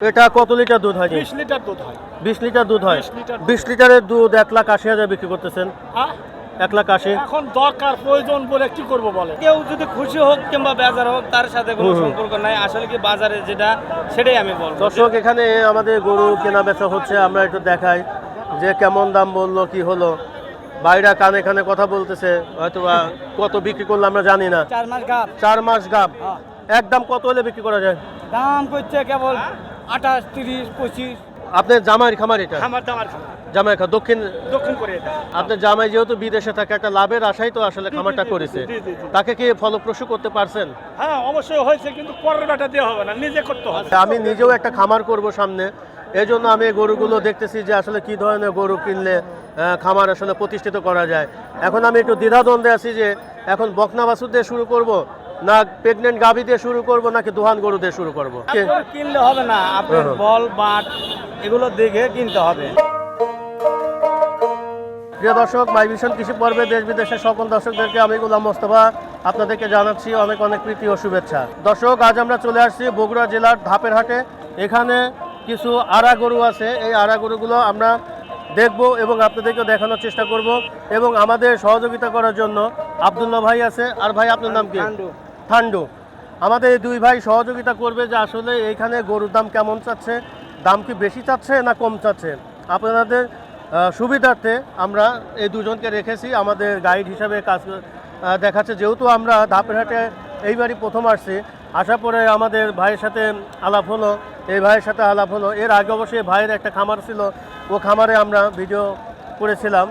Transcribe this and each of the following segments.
এটা কত লিটার দুধ হয়? বিশ লিটার দুধ হয়। বিশ লিটার দুধ হয়? 20 লিটার দুধ। বিশ লিটারের দুধ এক লাখ আশি হাজার বিক্রি করতেছেন। হ্যাঁ? এক লাখ আশি। এখন দরকার প্রয়োজন বলে কি করব বলে কেউ যদি খুশি হোক কিংবা বেজার হোক তার সাথে কোনো। সম্পর্ক নাই। আসলে কি বাজারে যেটা সেটাই আমি বলব। দর্শক এখানে আমাদের গরু কেনা বেচা হচ্ছে। আমরা একটু দেখাই যে কেমন দাম বলল কি হলো। বাইরা কানে কানে কথা বলতেছে হয়তো বা কত বিক্রি করল আমরা জানি না। চার মাস গাপ চার মাস গাব। একদম কত হলে বিক্রি করা যায়? দাম করছে কেবল আঠাশ তিরিশ পঁচিশ। আপনার জামাইয়ের খামার এটা? আমার খামার। জামাই খা দক্ষিণ দক্ষিণ করে আপনার জামাই যেহেতু বিদেশে থাকে একটা লাভের আশাই তো আসলে খামারটা করেছে। তাকে কি ফলপ্রসূ করতে পারছেন? হ্যাঁ অবশ্যই হয়েছে কিন্তু পরের বেটা দেওয়া হবে না নিজে করতে হবে। আমি নিজেও একটা খামার করব সামনে। এই জন্য আমি গরুগুলো দেখতেছি যে আসলে কি ধরনের গরু কিনলে খামার আসলে প্রতিষ্ঠিত করা যায়। এখন আমি একটু দ্বিধাদ্বন্দ্বে আছি যে এখন বকনা বাছুর দিয়ে শুরু করব না প্রেগনেন্ট গাভী দিয়ে শুরু করব নাকি দুহান গরু দিয়ে শুরু করব? কিনলে হবে না আপনার বল বাট এগুলো দেখে কিনতে হবে। প্রিয় দর্শক মাই ভিশন কৃষি পর্বে দেশ বিদেশের সকল দর্শকদেরকে আমি গোলাম মোস্তফা আপনাদেরকে জানাচ্ছি অনেক অনেক প্রীতি ও শুভেচ্ছা। দর্শক আজ আমরা চলে আসছি বগুড়া জেলার ধাপের হাটে এখানে কিছু আড়া গরু আছে এই আড়া গরুগুলো আমরা দেখব এবং আপনাদেরকে দেখানোর চেষ্টা করব এবং আমাদের সহযোগিতা করার জন্য আবদুল্লাহ ভাই আছে। আর ভাই আপনার নাম কি? ঠান্ডু। আমাদের দুই ভাই সহযোগিতা করবে যে আসলে এইখানে গরুর দাম কেমন চাচ্ছে, দাম কি বেশি চাচ্ছে না কম চাচ্ছে। আপনাদের সুবিধার্থে আমরা এই দুজনকে রেখেছি, আমাদের গাইড হিসাবে কাজ দেখাচ্ছে। যেহেতু আমরা ধাপের হাটে এইবারই প্রথম আসছি আসার পরে আমাদের ভাইয়ের সাথে আলাপ হলো, এই ভাইয়ের সাথে আলাপ হলো। এর আগে অবশ্যই ভাইয়ের একটা খামার ছিল, ও খামারে আমরা ভিডিও করেছিলাম।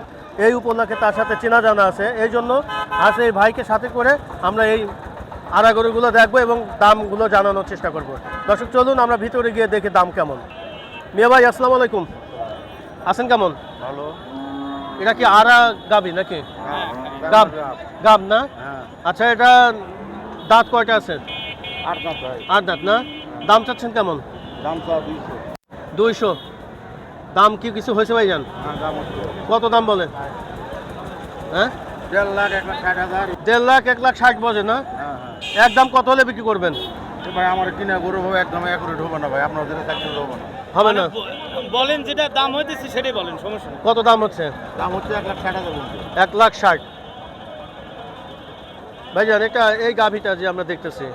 এই উপলক্ষে তার সাথে চেনা জানা আছে। এই জন্য আজ এই ভাইকে সাথে করে আমরা এই আড়া গরুগুলো দেখব এবং দামগুলো জানানোর চেষ্টা করব। দর্শক চলুন আমরা ভিতরে গিয়ে দেখি দাম কেমন। মিয়া ভাই আসসালামু আলাইকুম। আছেন কেমন? ভালো। এটা কি আড়া গাবি নাকি? গাব গাব না? আচ্ছা এটা দাঁত কয়টা আছে? আট ভাই। আট দাঁত না? দাম চাচ্ছেন কেমন? দাম দুইশো। দাম কি কিছু হয়েছে ভাই জান হ্যাঁ কত দাম বলে? হ্যাঁ। দেড় লাখ এক লাখ ষাট হাজার। দেড় লাখ এক লাখ ষাট বজে না? হ্যাঁ হ্যাঁ একদম কত হলে বিক্রি করবেন? ভাই আমার কিনে গরু হবে একদম অ্যাকুরেট হবে না ভাই। আপনার যেটা চাকরি হবে না। হবে না? বলেন যেটা দাম হইতেছে সেটাই বলেন সমস্যা নেই। কত দাম হচ্ছে? দাম হচ্ছে এক লাখ ষাট হাজার এক লাখ ষাট। ভাইজান এটা এই গাভিটা যে আমরা দেখতেছি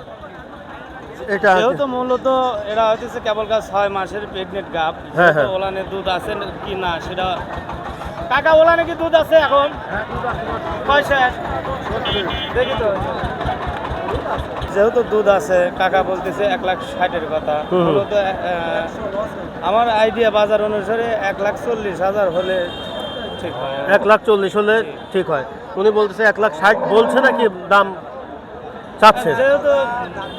এটা যেহেতু মূলত এরা হইতেছে কেবল গাছ ছয় মাসের প্রেগনেন্ট গাপ হ্যাঁ, হ্যাঁ। ওলানে দুধ আছে কি না সেটা কাকা ওলানে কি দুধ আছে এখন? পয়সা দেখি তো। যেহেতু দুধ আছে কাকা বলতেছে এক লাখ ষাটের কথা। মূলত আমার আইডিয়া বাজার অনুসারে এক লাখ চল্লিশ হাজার হলে ঠিক হয়। এক লাখ চল্লিশ হলে ঠিক হয়। উনি বলতেছে এক লাখ ষাট বলছে নাকি দাম চাচ্ছে যেহেতু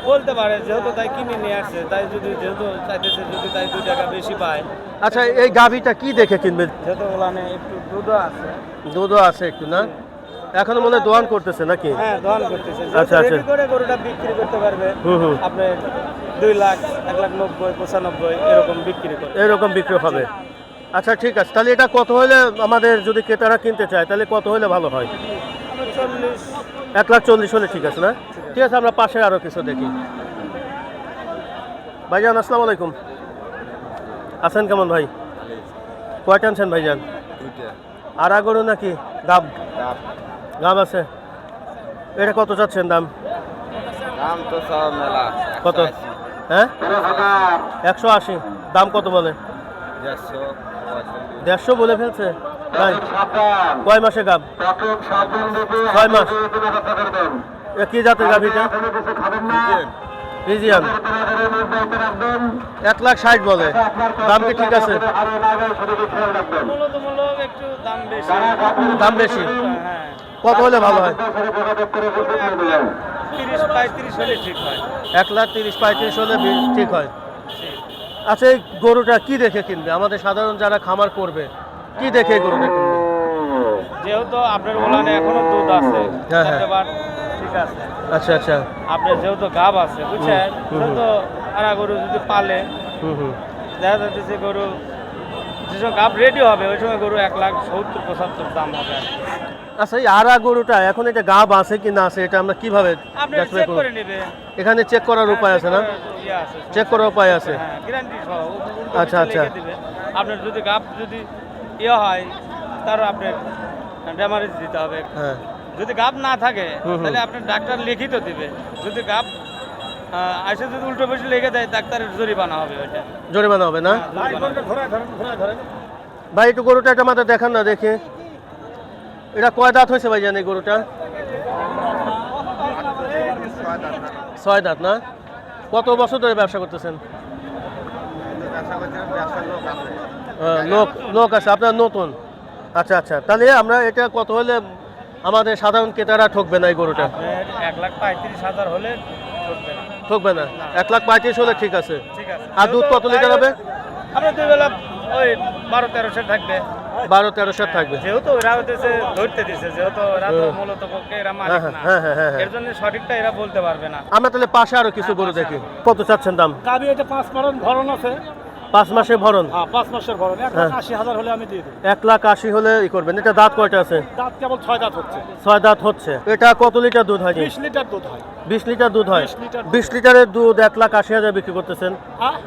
বলতে পারে যেহেতু তাই কিনে নিয়ে আসছে তাই যদি যেহেতু চাইতেছে যদি তাই দুই টাকা বেশি পায়। আচ্ছা এই গাভিটা কি দেখে কিনবে? যেহেতু ওলানে একটু দুধও আছে। দুধও আছে একটু না? এখনও মনে হয় দোয়ান করতেছে নাকি? হ্যাঁ দহন করতেছে। আচ্ছা, আচ্ছা। করে গরুটা বিক্রি করতে পারবে হুম হুম। আপনি দুই লাখ এক লাখ নব্বই পঁচানব্বই এরকম বিক্রি করে এরকম বিক্রি হবে। আচ্ছা ঠিক আছে। তাহলে এটা কত হলে আমাদের যদি ক্রেতারা কিনতে চায় তাহলে কত হলে ভালো হয়? চল্লিশ। এক লাখ চল্লিশ হলে ঠিক আছে না? ঠিক আছে আমরা পাশে আরও কিছু দেখি। ভাইজান আসসালামু আলাইকুম। আছেন কেমন ভাই? কয়টা আনছেন ভাইজান? আর গরু নাকি? গাব গাব আছে। এটা কত চাচ্ছেন দাম? দাম তো সব মেলা কত? হ্যাঁ? একশো আশি। দাম কত বলে? দেড়শো বলে ফেলছে। কয় মাসে গাব? ছয় মাস। এ কি জাতের গাভিটা রিজিয়ান এক লাখ ষাট বলে। দাম কি ঠিক আছে? দাম বেশি। দাম বেশি। হ্যাঁ। কত হলে ভালো হয়? হয়। এক লাখ তিরিশ পঁয়ত্রিশ হলে ঠিক হয়। আচ্ছা এই গরুটা কি দেখে কিনবে? আমাদের সাধারণ যারা খামার করবে কি দেখে গরুটা কিনবে? যেহেতু আপনার ওলানে এখনও দুধ আছে হ্যাঁ, হ্যাঁ। ঠিক আছে। আচ্ছা আচ্ছা। আপনার যেহেতু গাব আছে বুঝছেন? হুম। আরা গরু যদি পালে হুম হুম। দেখা যাচ্ছে গরু যে সময় গাব রেডি হবে। ওই সময় গরু এক লাখ সত্তর পঁচাত্তর দাম হবে। আচ্ছা এই আরা গরুটা এখন এটা গাব আছে কি না আছে এটা আমরা কীভাবে এখন? চেক করার উপায় আছে না? ইয়ে চেক করার উপায় আছে? হ্যাঁ আচ্ছা, আচ্ছা। আপনার যদি গাব যদি ইয়ে হয় তার আপনার ড্যামারেজ দিতে হবে। হ্যাঁ। যদি গাব না থাকে। তাহলে আপনার ডাক্তার লিখিত দিবে। যদি গাব আসে যদি উল্টো বেশি লেগে দেয় ডাক্তারের জরিমানা হবে ওইটা। জরিমানা হবে না? ভাই একটু গরুটা একটা মাথা দেখান না দেখে। এটা কয় দাঁত হয়েছে ভাই জানি গরুটা? ছয় দাঁত না? কত বছর ধরে ব্যবসা করতেছেন? লোক লোক আছে আপনার নতুন। আচ্ছা আচ্ছা তাহলে আমরা এটা কত হলে আমাদের সাধারণ ক্রেতারা ঠকবে না এই গরুটা? এক লাখ পঁয়ত্রিশ হাজার হলে ঠকবে না। এক লাখ পঁয়ত্রিশ হলে ঠিক আছে। আর দুধ কত লিটার হবে? আপনার দুই বেলা ওই বারো তেরোশো থাকবে। বারো তেরোশো থাকবে। যেহেতু ওরা হতেছে ধরতে দিছে যেহেতু ওরা তো মূলত পক্ষে এরা হ্যাঁ মালিক হ্যাঁ না। হ্যাঁ হ্যাঁ হ্যাঁ এর জন্য সঠিকটা এরা বলতে পারবে না। আমরা তাহলে পাশে আরও কিছু গরু দেখি। কত চাচ্ছেন দাম? গাবি এটা পাঁচ মারণ ধরন আছে। পাঁচ মাসে ভরণ। হ্যাঁ পাঁচ মাসের ভরণ। এক লাখ হ্যাঁ। আশি হাজার হলে আমি দিয়ে দেবো। এক লাখ আশি হলে ই করবেন। এটা দাঁত কয়টা আছে? দাঁত কেবল ছয় দাঁত হচ্ছে। ছয় দাঁত হচ্ছে। এটা কত লিটার দুধ হয়? বিশ লিটার দুধ হয়। বিশ লিটার দুধ হয়। 20 লিটার দুধ। বিশ লিটারের দুধ এক লাখ আশি হাজার বিক্রি করতেছেন। হ্যাঁ?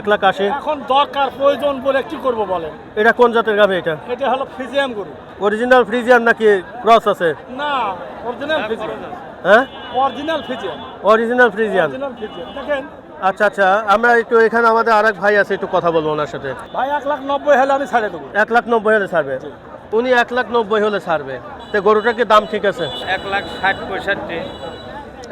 এক লাখ আশি। এখন দরকার প্রয়োজন বলে কি করব বলেন? এটা কোন জাতের গাবে এটা? এটা হলো ফিজিয়াম গরু। অরিজিনাল ফ্রিজিয়ান নাকি ক্রস আছে? না অরিজিনাল ফিজিয়াম হ্যাঁ? অরিজিনাল ফিজিয়াম অরিজিনাল ফিজিয়াম দেখেন আচ্ছা আচ্ছা আমরা একটু এখানে আমাদের আর এক ভাই আছে একটু কথা বলব ওনার সাথে। ভাই এক লাখ নব্বই হলে আমি ছাড়ে দেবো। এক লাখ নব্বই হলে ছাড়বে? উনি এক লাখ নব্বই হলে ছাড়বে। তো গরুটার কি দাম ঠিক আছে? এক লাখ ষাট পঁয়ষট্টি।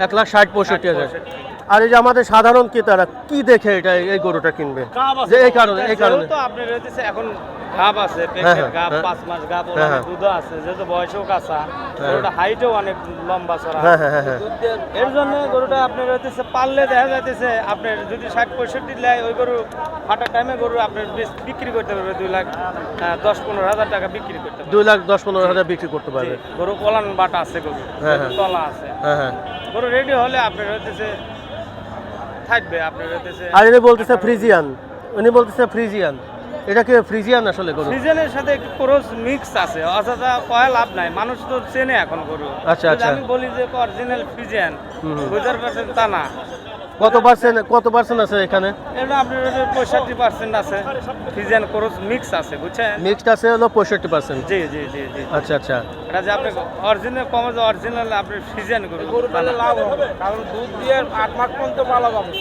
এক লাখ ষাট পঁয়ষট্টি হাজার। পঁয়ষট্টি। আর এই যে আমাদের সাধারণ ক্রেতারা কি দেখে এটা এই গরুটা কিনবে? যে এই কারণে এই কারণে। যেহেতু আপনার হইতেছে এখন গাব আছে হ্যাঁ, পেটের হ্যাঁ, গাব হ্যাঁ। পাঁচ মাস গাব হ্যাঁ। আছে যেহেতু বয়সও কাঁচা গরুটা হাইটও অনেক লম্বা চড়া। এর জন্য গরুটা আপনার হইতেছে পারলে দেখা যাইতেছে আপনার যদি ষাট পঁয়ষট্টি লেয় ওই গরু ফাটার টাইমে গরু আপনার বেশ- বিক্রি করতে পারবে দুই লাখ দশ পনেরো হাজার টাকা বিক্রি করতে পারবে। দুই লাখ দশ পনেরো হাজার বিক্রি করতে পারবে। গরু পলান বাটা আছে গরু। তলা আছে। গরু রেডি হলে আপনার হইতেছে থাকবে আপনার আর ইনি বলতেছে ফ্রিজিয়ান। উনি বলতেছে ফ্রিজিয়ান। এটা কি ফ্রিজিয়ান আসলে গরু? ফ্রিজিয়ানের সাথে একটু ক্রস মিক্স আছে। অযথা কয় লাভ নাই। মানুষ তো চেনে এখন গরু। আচ্ছা, আচ্ছা। আমি বলি যে অরিজিনাল ফ্রিজিয়ান বুঝার পারছেন তা না। কত পার্সেন্ট কত পার্সেন্ট আছে এখানে? এটা আপনার পঁয়ষট্টি পার্সেন্ট আছে। ফ্রিজিয়ান ক্রস মিক্স আছে বুঝছেন? মিক্সড আছে হলো পঁয়ষট্টি পার্সেন্ট জি জি জি জি। আচ্ছা আচ্ছা। এটা যে আপনি অরিজিনাল কমে যে অরিজিনাল আপনি ফ্রিজিয়ান গরু। তা না। লাভ হবে কারণ দুধ দিয়ে আট মাস পর্যন্ত ভালো পাবে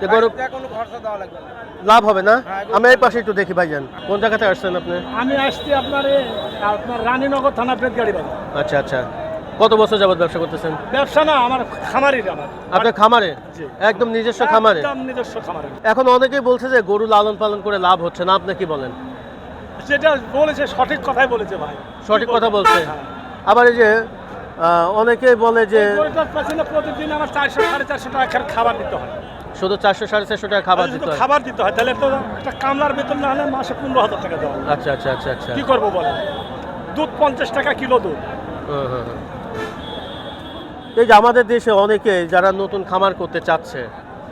তো গরু কোনো খরচা দেওয়া লাগবে না। লাভ হবে না? আমি এই পাশে একটু দেখি ভাইজান। কোন জায়গাতে আসছেন আপনি? আমি আসছি আপনার আপনার রানীনগর থানা বেদগাড়ি বাজার। আচ্ছা আচ্ছা। কত বছর যাবত ব্যবসা করতেছেন? ব্যবসা না আমার খামারির আমার। আপনার খামারে। একদম নিজস্ব খামারে? একদম নিজস্ব খামারে। এখন অনেকেই বলছে যে গরু লালন পালন করে লাভ হচ্ছে না আপনি কি বলেন? যেটা বলেছে সঠিক কথাই বলেছে ভাই। সঠিক কথা বলছে। হ্যাঁ। আবার এই যে অনেকেই বলে যে প্রতিদিন আমার চারশো সাড়ে চারশো টাকা খাবার দিতে হয়। শুধু চারশো সাড়ে চারশো টাকা খাবার দিতে হয়? খাবার দিতে হয়। তাহলে তো একটা কামলার বেতন না হলে মাসে পনেরো হাজার টাকা দেওয়া আচ্ছা আচ্ছা আচ্ছা আচ্ছা। কি করব বলেন? দুধ পঞ্চাশ টাকা কিলো দুধ। হুম, হুম, হুম। এই যে আমাদের দেশে অনেকে যারা নতুন খামার করতে চাচ্ছে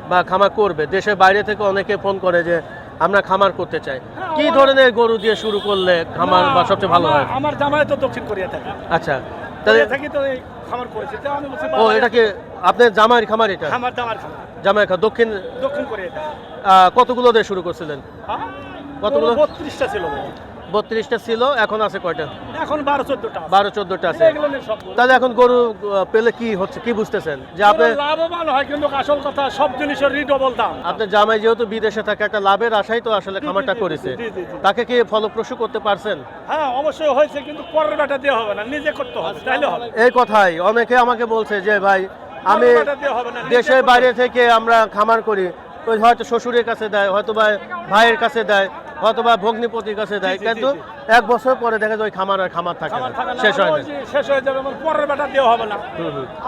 বা খামার করবে দেশের বাইরে থেকে অনেকে ফোন করে যে আমরা খামার করতে চাই। কি ধরনের গরু দিয়ে শুরু করলে খামার বা সবচেয়ে ভালো হয়? আমার- জামাই তো দক্ষিণ কোরিয়া থাকে। আচ্ছা তাহলে থাকি তো খামার করেছে। ও বাবা, এটা কি আপনার জামাইয়ের খামার এটা? আমার জামার খামার। জামাই খা দক্ষিণ দক্ষিণ কোরিয়া কতগুলো দিয়ে শুরু করছিলেন? কতগুলো? বত্রিশটা ছিল। বত্রিশটা ছিল এখন আছে কয়টা? এখন বারো চোদ্দটা বারো চোদ্দটা আছে। তাহলে এখন গরু পেলে কি হচ্ছে কি বুঝতেছেন? যে আপনি লাভবান হয় কিন্তু আসল কথা সব জিনিসের রিডবল দাম। আপনার জামাই যেহেতু বিদেশে থাকে একটা লাভের আশাই তো আসলে খামারটা করেছে। তাকে কি ফলপ্রসূ করতে পারছেন? হ্যাঁ অবশ্যই হয়েছে কিন্তু পরের বেটা দেওয়া হবে না নিজে করতে হবে তাইলে হবে। এই কথাই অনেকে আমাকে বলছে যে ভাই আমি দেশের বাইরে থেকে আমরা খামার করি। হয়তো শ্বশুরের কাছে দেয় হয়তো বা ভাইয়ের কাছে দেয়। হয়তো বা ভগ্নিপতির কাছে দেয় কিন্তু। এক বছর পরে দেখা যায় ওই খামার আর খামার থাকে না। শেষ হয় না। শেষ হয়ে যাবে আমার পরের বেটা দেওয়া হবে না।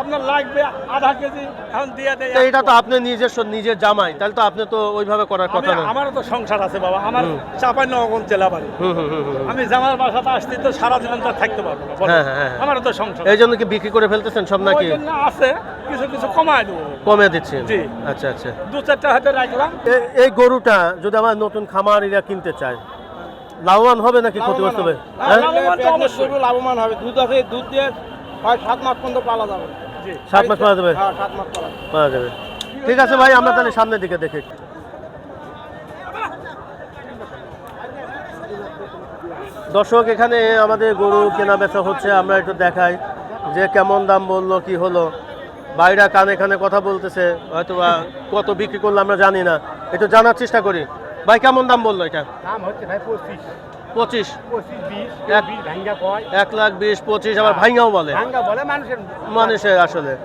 আপনার লাগবে আধা কেজি এখন দিয়ে দেয় এটা তো আপনি নিজের নিজের জামাই তাহলে তো আপনি তো ওইভাবে করার কথা না। আমারও তো সংসার আছে বাবা আমার চাপাই নগঞ্জ জেলা বাড়ি। আমি জামার বাসাতে আসতে তো সারা জীবন তো থাকতে পারব হ্যাঁ, হ্যাঁ, হ্যাঁ। আমারও তো সংসার এই জন্য কি বিক্রি করে ফেলতেছেন সব নাকি? আছে কিছু কিছু কমায় দেবো। কমে দিচ্ছেন? জি। আচ্ছা আচ্ছা। দু চারটা হাতে রাখলাম। এই গরুটা যদি আমার নতুন খামারিরা কিনতে চায় লাভবান হবে নাকি ক্ষতিগ্রস্ত হবে। হ্যাঁ? লাভবান হবে। দুধ আছে দুধ দিয়ে হয় সাত মাস পর্যন্ত পালা যাবে। সাত মাস পাওয়া যাবে? হ্যাঁ সাত মাস পালা যাবে। পাওয়া যাবে। ঠিক আছে ভাই আমরা তাহলে সামনের দিকে দেখি। দর্শক এখানে আমাদের গরু কেনা বেচা হচ্ছে আমরা একটু দেখাই যে কেমন দাম বলল কি হলো। বাইরা কানে কানে কথা বলতেছে হয়তো কত বিক্রি করল আমরা জানি না। একটু জানার চেষ্টা করি। ভাই কেমন দাম বলল এটা? দাম হচ্ছে ভাই পঁচিশ। এক- লাখ বিশ পঁচিশ আবার বলে। বলে মানুষের মানুষের আসলে।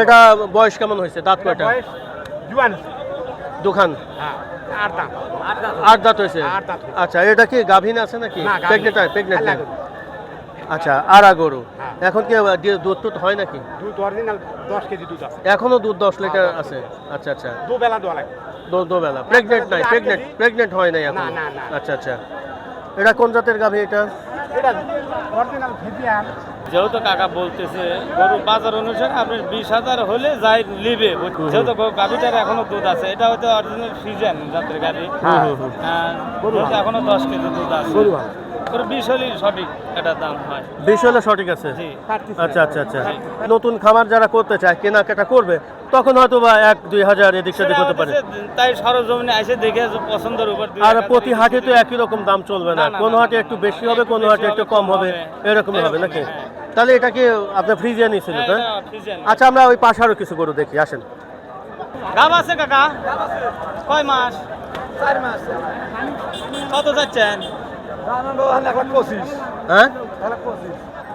এটা বয়স কেমন হয়েছে? দাঁত এটা কয়টা? জুয়ান। দোকান হ্যাঁ আট দাঁত। হয়েছে। আচ্ছা এটা কি গাভিন আছে নাকি। প্রেগনেন্ট। আচ্ছা আড়া গরু। হ্যাঁ। এখন কি দুধ টুধ হয় নাকি? দুধ অরিজিনাল দশ কেজি দুধ আছে। এখনও দুধ দশ লিটার আছে? আচ্ছা আচ্ছা। দু বেলা দোয়া লাগে দুবেলা। প্রেগনেন্ট নাই প্রেগনেন্ট প্রেগনেন্ট হয় নাই এখন? না, না, না। আচ্ছা আচ্ছা। এটা কোন জাতের গাভী এটা? এটা অরিজিনাল ফিজিয়ান যেহেতু কাকা বলতেছে গরু বাজার অনুসারে আপনার বিশ হাজার হলে যাই লিবে যেহেতু গাভীটার এখনও দুধ আছে। এটা হয়তো অরিজিনাল ফ্রিজেন জাতের গাভী। আহ, এখনও দশ কেজি দুধ আছে। বিশ সঠিক এটা দাম হয়। বিষ হলে সঠিক আছে? আচ্ছা আচ্ছা আচ্ছা। নতুন খামার যারা করতে চায় কেনাকাটা করবে তখন হয়তো বা এক দুই হাজার এদিক সেদিক হতে পারে। তাই সরজমিনে এসে দেখে পছন্দের উপর আর প্রতি হাটে তো একই রকম দাম চলবে না। কোনো হাটে একটু বেশি হবে কোনো হাটে একটু কম হবে। এরকমই হবে নাকি? হ্যাঁ। তাহলে এটা কি আপনার ফ্রিজে নিয়েছিল তো আচ্ছা আমরা ওই পাশে আরও কিছু গরু দেখি আসেন। গাব আছে কাকা? কয় মাস? চার মাস। কত যাচ্ছেন? হ্যাঁ?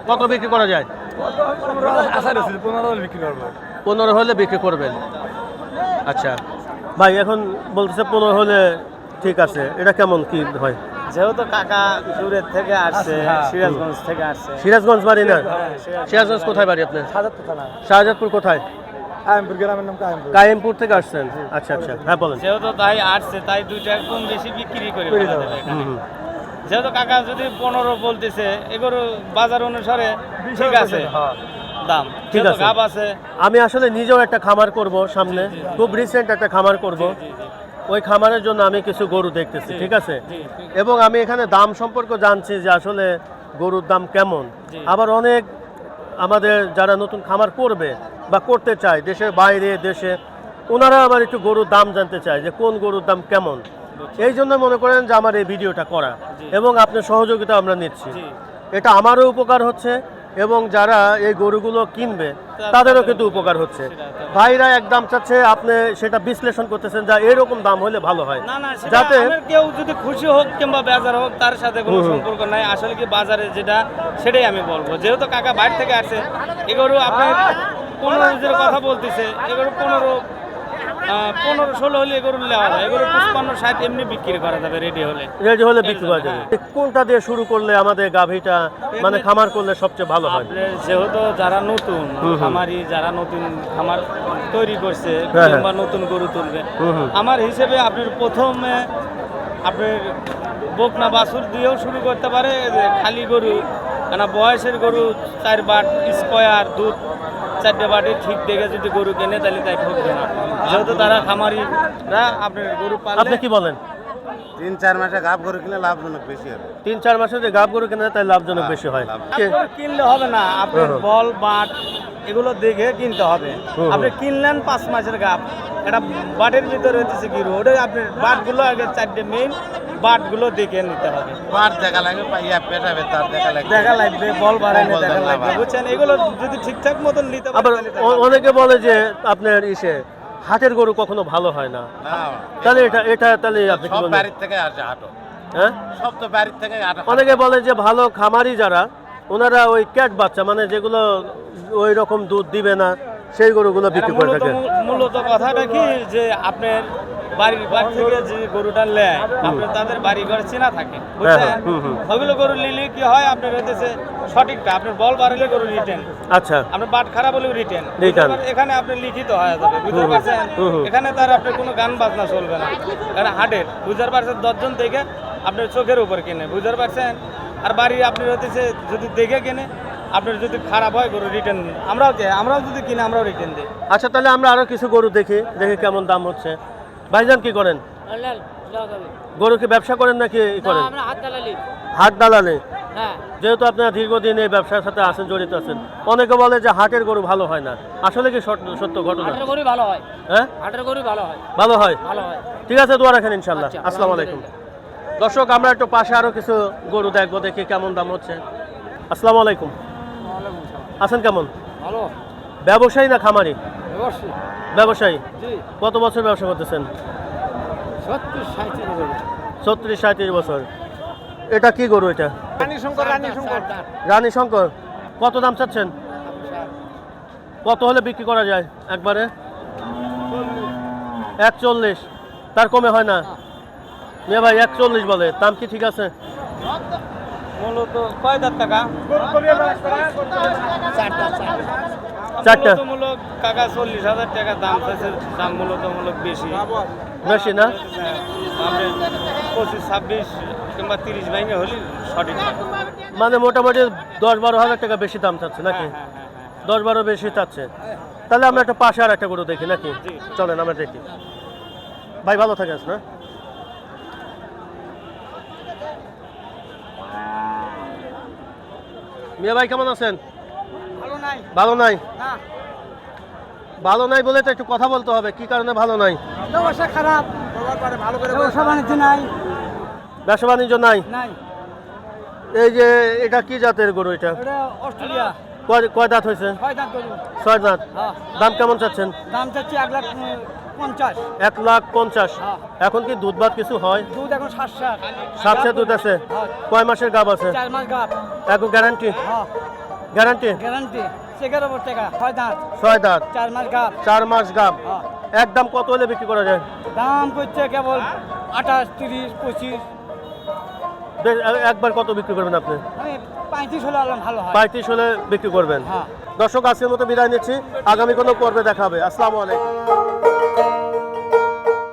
কত বিক্রি করা যায়? পনেরো বিক্রি পনেরো হলে বিক্রি করবেন। আচ্ছা। ভাই এখন বলতেছে পনেরো হলে ঠিক আছে। এটা কেমন কি হয়? যেহেতু কাকা দূরের থেকে আসছে হ্যাঁ। সিরাজগঞ্জ থেকে আসছে। সিরাজগঞ্জ বাড়ি না? সিরাজগঞ্জ। সিরাজগঞ্জ কোথায় বাড়ি আপনার? থানা। শাহজাদপুর কোথায়? আয়মপুর গ্রামের নাম কায়মপুর। কায়েমপুর থেকে আসছেন। আচ্ছা আচ্ছা। হ্যাঁ বলেন। যেহেতু তাই আসছে তাই দুইটা কম বেশি বিক্রি করে যেহেতু কাকা যদি পনেরো বলতেছে এগুলো বাজার অনুসারে ঠিক আছে। দাম ঠিক আছে। গাব আছে। আমি আসলে নিজেও একটা খামার করব সামনে খুব রিসেন্ট একটা খামার করব। ওই খামারের জন্য আমি কিছু গরু দেখতেছি ঠিক আছে। এবং আমি এখানে দাম সম্পর্কে জানছি যে আসলে গরুর দাম কেমন। আবার অনেক আমাদের যারা নতুন খামার করবে বা করতে চায় দেশের বাইরে দেশে ওনারা আবার একটু গরুর দাম জানতে চায় যে কোন গরুর দাম কেমন। এই জন্য মনে করেন যে আমার এই ভিডিওটা করা এবং আপনার সহযোগিতা আমরা নিচ্ছি। এটা আমারও উপকার হচ্ছে এবং যারা এই গরুগুলো কিনবে তাদেরও কিন্তু উপকার হচ্ছে। ভাইরা এক দাম চাচ্ছে আপনি সেটা বিশ্লেষণ করতেছেন যা এরকম দাম হলে ভালো হয়। যাতে কেউ যদি খুশি হোক কিংবা বেজার হোক তার সাথে কোনো। সম্পর্ক নাই। আসলে কি বাজারে যেটা সেটাই আমি বলব। যেহেতু কাকা বাইরে থেকে আসছে এগুলো আপনার পনেরো কথা বলতেছে এগুলো পনেরো পনেরো ষোলো হলে এগুলো নেওয়া যায় এগুলো পুষ্পান্ন ষাট এমনি বিক্রি করা যাবে রেডি হলে। রেডি হলে বিক্রি করা যাবে। কোনটা দিয়ে শুরু করলে আমাদের গাভীটা মানে খামার করলে সবচেয়ে ভালো হয়? যেহেতু যারা নতুন খামারি যারা নতুন খামার তৈরি করছে হ্যাঁ, কিংবা নতুন গরু তুলবে। আমার হিসেবে আপনার প্রথমে আপনার বকনা বাছুর দিয়েও শুরু করতে পারে খালি গরু কেন বয়সের গরু চার বাট স্কোয়ার দুধ চারটে বাটে ঠিক দেখে যদি গরু কেনে তাহলে তাই ঠকবে না। যেহেতু তারা খামারিরা আপনার গরু আপনি কি বলেন? তিন চার মাসে গাভ গরু কিনে লাভজনক বেশি হবে। তিন চার মাসে যে গাভ গরু কেনে তাই লাভজনক বেশি হয়। কে- আপনার কিনলে হবে না আপনার হুম। বল বাট এগুলো দেখে কিনতে হবে। আপনি কিনলেন পাঁচ মাসের গাপ এটা বাটের ভিতরে হচ্ছে কি ওটা আপনার বাটগুলো আগে চারটে মেইন বাটগুলো দেখে নিতে হবে। বাট দেখা লাগে পাইয়া পেটাবে তার দেখা লাগে। দেখা লাগবে বল বাড়াইলে বল দেখা লাগবে লাগবে। বুঝছেন? এগুলো যদি ঠিকঠাক মতন নিতে পারেন আবার অনেকে বলে যে আপনার ইসে হাটের গরু কখনো ভালো হয় না। তাহলে এটা এটা তাহলে আপনি কি বলবেন? বাড়ির থেকে আসে হাটো হ্যাঁ? সব তো বাড়ির থেকে অনেকে বলে যে ভালো খামারি যারা ওনারা ওই ক্যাট বাচ্চা মানে যেগুলো ওই রকম দুধ দিবে না সেই গরুগুলো বিক্রি করে মূলত থাকে। মূলত কথাটা কি? যে আপনার বাড়ির বাড়ি থেকে যে গরুটা নেয় আপনার তাদের বাড়ি ঘর চেনা থাকে বুঝছেন? হ্যাঁ, হুম, হুম। ওইগুলো গরু নিলে কি হয়? আপনার হইতেছে সঠিকটা। আপনার বল বাড়ালে গরু রিটেন আচ্ছা। আপনার বাট খারাপ হলেও রিটেন Return। এখানে আপনি লিখিত হয়ে যাবে বুঝতে পারছেন। এখানে তার আপনার কোনো গান বাজনা চলবে না। কারণ হাটের বুঝতে পারছেন? দশজন থেকে আপনার চোখের উপর কিনে বুঝতে পারছেন? আর বাড়ি আপনি হইতেছে যদি দেখে কিনে আপনার যদি খারাপ হয় গরু রিটার্ন আমরাও আমরাও যদি কিনে আমরাও রিটার্ন দিই। আচ্ছা তাহলে আমরা আরও কিছু গরু দেখি দেখি কেমন দাম হচ্ছে। ভাইজান কি করেন? লাল লাল গরু কি ব্যবসা করেন নাকি করেন? হাট দালালে। হ্যাঁ। যেহেতু আপনারা দীর্ঘদিন এই ব্যবসার সাথে আছেন জড়িত আছেন অনেকে বলে যে হাটের গরু ভালো হয় না। আসলে কি সত্য ঘটনা? গরু ভালো হয়। হ্যাঁ? হাটের গরু ভালো হয়। ভালো হয়? ভালো হয়। ঠিক আছে দোয়া রাখেন ইনশাল্লাহ আচ্ছা, আসসালামু আলাইকুম। দর্শক আমরা একটু পাশে আরও কিছু গরু দেখব দেখি কেমন দাম হচ্ছে। আসসালামু আলাইকুম। আছেন কেমন? ভালো। ব্যবসায়ী না খামারি? ব্যবসায়ী? জি। কত বছর ব্যবসা করতেছেন? ছত্রিশ সাঁত্রিশ বছর। এটা কি গরু এটা? রানী শঙ্কর কত দাম চাচ্ছেন? কত হলে বিক্রি করা যায় একবারে? একচল্লিশ। তার কমে হয় না? মেয়ে ভাই একচল্লিশ বলে। দাম কি ঠিক আছে? মূলত কয় হাজার টাকা? চারটা। কাকা চল্লিশ হাজার টাকা দাম চাইছে দাম মূলত মূলক বেশি। বেশি না? হ্যাঁ, আপনি পঁচিশ ছাব্বিশ কিংবা তিরিশ ভেঙে হলে সঠিক। মানে মোটামুটি দশ বারো হাজার টাকা বেশি দাম চাচ্ছে নাকি? হ্যাঁ, হ্যাঁ, হ্যাঁ। দশ বারো বেশি চাচ্ছে। তাহলে আমরা একটা পাশে আর একটা গরু দেখি নাকি। চলেন আমরা দেখি। ভাই ভালো থাকে না? মিয়া ভাই কেমন আছেন? ভালো নাই। ভালো নাই? না। ভালো নাই বলে তো একটু কথা বলতে হবে। কি কারণে ভালো নাই? ব্যবসা খারাপ। ব্যবসা বাণিজ্য নাই। ব্যবসা বাণিজ্য নাই। নাই? এই যে এটা কি জাতের গরু এটা? এটা অস্ট্রেলিয়া। কয় দাঁত হয়েছে? ছয় দাঁত হ্যাঁ। দাম কেমন চাচ্ছেন? দাম চাচ্ছি এক লাখ পঞ্চাশ। এক লাখ পঞ্চাশ। হ্যাঁ। এখন কি দুধ ভাত কিছু হয়? দুধ এখন সাত সাত। সাতশে দুধ আছে। হ্যাঁ। কয় মাসের গাব আছে? এখন গ্যারান্টি? হ্যাঁ। গ্যারান্টি? গ্যারান্টি। টাকা। ছয় দাঁত। ছয় দাঁত। চার মাস গাপ চার মাস গাব। হ্যাঁ। একদম কত হলে বিক্রি করা যায়? দাম করছে কেবল আঠাশ তিরিশ পঁচিশ। একবার কত বিক্রি করবেন আপনি? পঁয়ত্রিশ হলে ভালো পঁয়ত্রিশ হলে বিক্রি করবেন। হ্যাঁ। দর্শক আজকের মতো বিদায় নিচ্ছি। আগামী কোনো পর্বে দেখা হবে। আসসালামু আলাইকুম।